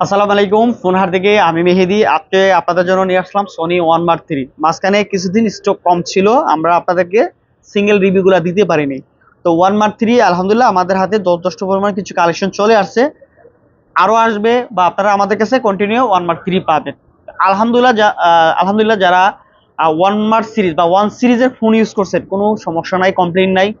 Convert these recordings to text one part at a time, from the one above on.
আসসালামু আলাইকুম। ফোনহার থেকে আমি মেহেদি। আজকে আপনাদের জন্য নিয়ে আসলাম সোনি ওয়ান মার্ক থ্রি মাঝখানে কিছুদিন স্টক কম ছিল, আমরা আপনাদেরকে সিঙ্গেল রিভিউগুলো দিতে পারিনি। তো ওয়ান মার্ক থ্রি আলহামদুলিল্লাহ, আমাদের হাতে যথেষ্ট পরিমাণ কিছু কালেকশন চলে আসছে। আরও আসবে বা আপনারা আমাদের কাছে কন্টিনিউ ওয়ান মার্ক থ্রি পাবেন। আলহামদুলিল্লাহ, যা- আলহামদুলিল্লাহ যারা ওয়ান মার্ক সিরিজ বা ওয়ান সিরিজের ফোন ইউজ করছেন, কোনো সমস্যা নাই কমপ্লেন নাই।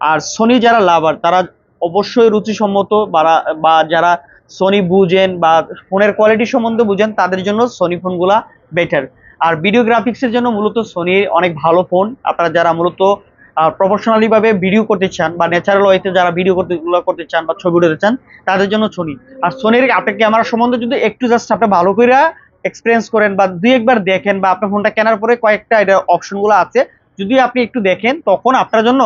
আর সোনি যারা লাভার তারা অবশ্যই রুচিসম্মত বা- বা যারা সোনি বুঝেন বা ফোনের কোয়ালিটি সম্বন্ধে বুঝেন, তাদের জন্য সোনি ফোনগুলা বেটার আর ভিডিও গ্রাফিক্সের জন্য মূলত সোনির অনেক ভালো ফোন আপনারা যারা মূলত প্রফেশনালি ভাবে ভিডিও করতে চান বা ন্যাচারাল ওয়েতে যারা ভিডিও করতে করতে চান বা ছবি উঠাতে চান, তাদের জন্য সোনি আর সোনির আপনার ক্যামেরা সম্বন্ধে যদি একটু জাস্ট আপনি ভালো করে এক্সপিরিয়েন্স করেন বা দুই একবার দেখেন বা আপনার ফোনটা কেনার পরে কয়েকটা এটা অপশনগুলো আছে, যদি আপনি একটু দেখেন, তখন আপনার জন্য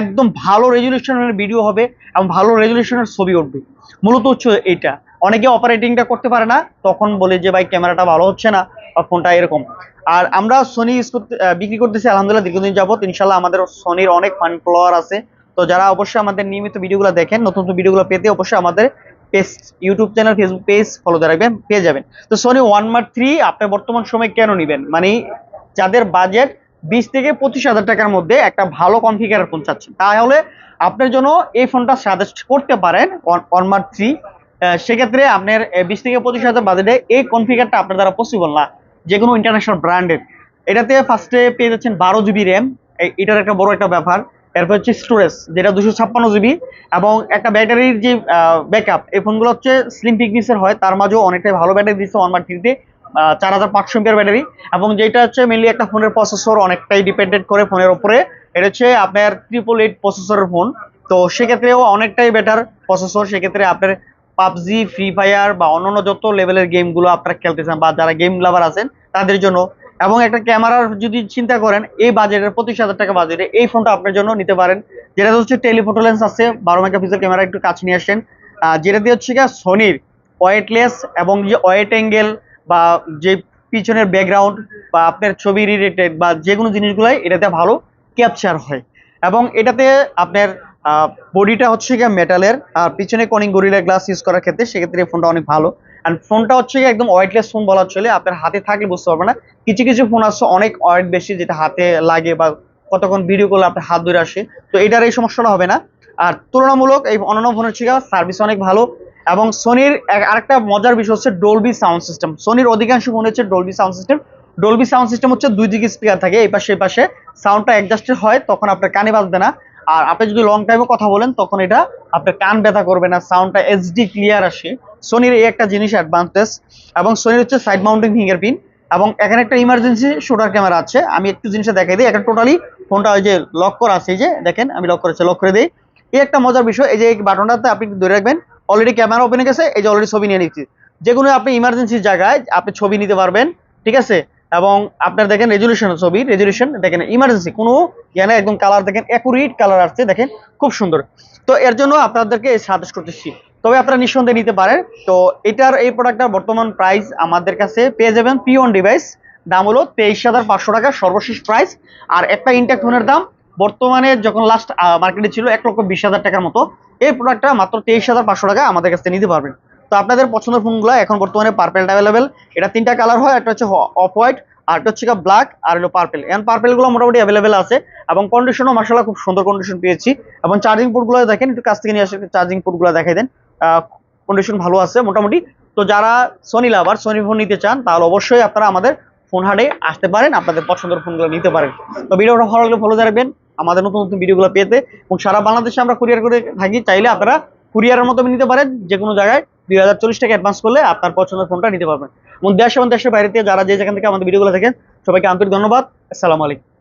একদম ভালো রেজুলেশনের ভিডিও হবে এবং ভালো রেজুলেশনের ছবি উঠবে। মূলত হচ্ছে এইটা অনেকে অপারেটিংটা করতে পারে না, তখন বলে যে, ভাই ক্যামেরাটা ভালো হচ্ছে না বা ফোনটা এরকম। আর আমরা সোনি ইউজ করতে বিক্রি করতেছি, আলহামদুলিল্লাহ, দীর্ঘদিন যাবত ইনশাল্লাহ আমাদের সোনির অনেক ফান ফলোয়ার আছে। তো যারা অবশ্যই আমাদের নিয়মিত ভিডিওগুলো দেখেন, নতুন নতুন ভিডিওগুলো পেতে অবশ্যই আমাদের page YouTube channel Facebook page follow দিয়ে রাখবেন, পেয়ে যাবেন। তো সোনি ওয়ান মার্ক থ্রি আপনি বর্তমান সময় কেন নেবেন? মানে যাদের বাজেট বিশ থেকে পঁচিশ হাজার টাকার মধ্যে একটা ভালো কনফিগারের ফোন চাচ্ছেন। তাহলে আপনার জন্য এই ফোনটা সাজেস্ট করতে পারেন ওয়ান মার্ক থ্রি সেক্ষেত্রে আপনার বিশ থেকে পঁচিশ হাজার বাজেটে এই কনফিগারটা আপনার দ্বারা পসিবল না, যে কোনো ইন্টারন্যাশনাল ব্র্যান্ডের এটাতে ফার্স্টে পেয়ে যাচ্ছেন বারো জিবি র্যাম এটার একটা বড় একটা ব্যাপার। এরপর হচ্ছে স্টোরেজ যেটা দুশো ছাপ্পান্ন জিবি এবং একটা ব্যাটারির যে ব্যাকআপ এই ফোনগুলো হচ্ছে স্লিম পিকনিসের হয়, তার মাঝেও অনেকটাই ভালো ব্যাটারি দিচ্ছে ওয়ান থ্রিতে চার হাজার পাঁচশো এমপিয়ার ব্যাটারি এবং যেটা হচ্ছে মেনলি একটা ফোনের প্রসেসর অনেকটাই ডিপেন্ডেন্ট করে ফোনের উপরে। এটা হচ্ছে আপনার ট্রিপল এইট প্রসেসরের ফোন তো সেক্ষেত্রেও অনেকটাই বেটার প্রসেসর সেক্ষেত্রে আপনার পাবজি ফ্রি ফায়ার বা অন্যান্য যত লেভেলের গেমগুলো আপনারা খেলতে চান বা যারা গেম লাভার আছেন, তাদের জন্য। এবং একটা ক্যামেরার যদি চিন্তা করেন, এই বাজেটের পঁচিশ হাজার টাকা বাজেটে এই ফোনটা আপনার জন্য নিতে পারেন। যেটা হচ্ছে টেলিফোটো লেন্স আছে, বারো মেগাপিক্সেল ক্যামেরা একটু কাছে নিয়ে আসেন। যেটা দিয়ে হচ্ছে গিয়ে সোনির ওয়েটলেস এবং যে ওয়েট অ্যাঙ্গেল বা যে পিছনের ব্যাকগ্রাউন্ড বা আপনার ছবি রিলেটেড বা যে কোনো জিনিসগুলাই এটাতে ভালো ক্যাপচার হয়। এবং এটাতে আপনার বডিটা হচ্ছে গিয়ে মেটালের আর পিছনে কনিং গরিলা গ্লাস ইউজ করার ক্ষেত্রে সেক্ষেত্রে ফোনটা অনেক ভালো। অ্যান্ড ফোনটা হচ্ছে গিয়ে একদম ওয়েটলেস ফোন বলা চলে, আপনার হাতে থাকলে বুঝতে পারবেন না। কিছু কিছু ফোন আছে অনেক ওয়েট বেশি, যেটা হাতে লাগে বা কতক্ষণ ভিডিও করলে আপনার হাত ধরে আসে। তো এটার এই সমস্যাটা হবে না। আর তুলনামূলক এই অন্যান্য ফোনের থেকে সার্ভিস অনেক ভালো। এবং সোনির আরেকটা মজার বিষয় হচ্ছে ডলবি সাউন্ড সিস্টেম সোনির অধিকাংশ ফোন হচ্ছে Dolby sound system Dolby sound system হচ্ছে দুই দিকে স্পিকার থাকে, এই পাশে এই পাশে। সাউন্ডটা অ্যাডজাস্টেড হয়, তখন আপনার কানে বাজবে না। আর আপনি যদি লং টাইমে কথা বলেন, তখন এটা আপনার কান ব্যথা করবে না সাউন্ডটা এইচডি ক্লিয়ার আসে। সোনির এই একটা জিনিস অ্যাডভান্টেজ এবং সোনির হচ্ছে সাইড মাউন্টিং ফিঙ্গার ফিঙ্গারপ্রিন্ট এবং এখানে একটা ইমার্জেন্সি শুটার ক্যামেরা আছে। আমি একটু জিনিসটা দেখাই দিই। একটা টোটালি ফোনটা ওই যে লক করা আছে যে দেখেন, আমি লক করেছি লক করে দিই। এই একটা মজার বিষয়, এই যে এই বাটনটাতে আপনি ধরে রাখবেন অলরেডি ক্যামেরা ওপেন গেছে, এই যে অলরেডি ছবি নিয়ে নিচ্ছি। যে কোনো আপনি ইমার্জেন্সি জায়গায় আপনি ছবি নিতে পারবেন, ঠিক আছে? এবং আপনার দেখেন রেজুলেশন ছবি রেজুলেশন দেখেন ইমার্জেন্সি কোনো জ্ঞানে একদম কালার দেখেন অ্যাকুরেট কালার আসছে, দেখেন, খুব সুন্দর। তো এর জন্য আপনাদেরকে সাজেস্ট করতেছি। তবে আপনারা নিঃসন্দেহে নিতে পারেন। তো এটার এই প্রোডাক্টটার বর্তমান প্রাইস আমাদের কাছে পেয়ে যাবেন পি ডিভাইস দাম হলো তেইশ হাজার পাঁচশো টাকা, সর্বশেষ প্রাইস আর একটা ইনট্যাক্ট ফোনের দাম বর্তমানে যখন লাস্ট মার্কেটে ছিল এক লক্ষ বিশ হাজার টাকার মতো, এই প্রোডাক্টটা মাত্র তেইশ হাজার পাঁচশো টাকা আমাদের কাছে নিতে পারবেন। তো আপনাদের পছন্দের ফোনগুলো এখন বর্তমানে পার্পেল অ্যাভেলেবেল এটা তিনটা কালার হয়, একটা হচ্ছে অফ হোয়াইট আর একটা হচ্ছে ব্ল্যাক আর হলো পার্পেল এখন পার্পেলগুলো মোটামুটি অ্যাভেলেবেল আছে, এবং কন্ডিশনও মাসাল্লাহ খুব সুন্দর কন্ডিশন পেয়েছি। এবং চার্জিং পোর্টগুলো দেখেন, একটু কাছ থেকে নিয়ে আসে চার্জিং পোর্টগুলো দেখাই দেন। কন্ডিশন ভালো আছে মোটামুটি। তো যারা সোনি লাভার সোনি ফোন নিতে চান, তাহলে অবশ্যই আপনারা আমাদের ফোন হাটে আসতে পারেন, আপনাদের পছন্দের ফোনগুলো নিতে পারেন। তো ভিডিওটা ভালো লাগলে ফলো রাখবেন। আমাদের নতুন নতুন ভিডিওগুলো পেতে এবং সারা বাংলাদেশে আমরা কুরিয়ার করে থাকি, চাইলে আপনারা কুরিয়ারের মতো নিতে পারেন যে কোনো জায়গায় দুই হাজার চল্লিশ টাকা অ্যাডভান্স করলে আপনার পছন্দের ফোনটা নিতে পারবেন। এবং দেশ এবং দেশের বাইরে থেকে যারা যে যেখান থেকে আমাদের ভিডিওগুলো দেখেন, সবাইকে আন্তরিক ধন্যবাদ। আসসালামু আলাইকুম।